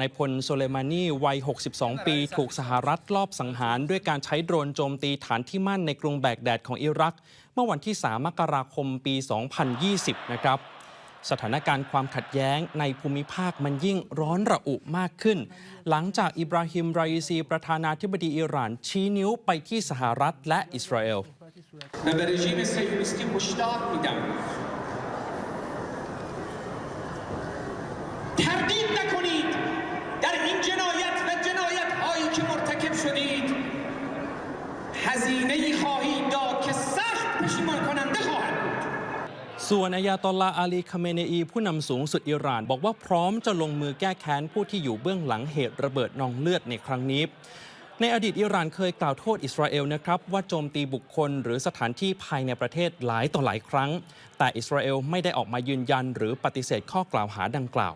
นายพลโซเลมานีวัย 62 ปี ถูกสหรัฐลอบสังหาร ด้วยการใช้โดรนโจมตีฐานที่มั่นในกรุงแบกแดดของอิรัก เมื่อวันที่ 3 มกราคมปี 2020 นะครับ สถานการณ์ความขัดแย้งในภูมิภาคมันยิ่งร้อนระอุมากขึ้น หลังจากอิบราฮิม ราอิซี ประธานาธิบดีอิหร่าน ชี้นิ้วไปที่สหรัฐและอิสราเอล و که مرتکب شدید هزینه ای خواهید داد که سخت پشیمان کننده خواهد بود ส่วนอายาตอลลาอาลีคาเมเนอี ผู้นำสูงสุดอิหร่าน บอกว่าพร้อมจะลงมือแก้แค้นผู้ที่อยู่เบื้องหลังเหตุระเบิดนองเลือดในครั้งนี้ ในอดีตอิหร่านเคยกล่าวโทษอิสราเอลนะครับ ว่าโจมตีบุคคลหรือสถานที่ภายในประเทศหลายต่อหลายครั้ง แต่อิสราเอลไม่ได้ออกมายืนยันหรือปฏิเสธข้อกล่าวหาดังกล่าว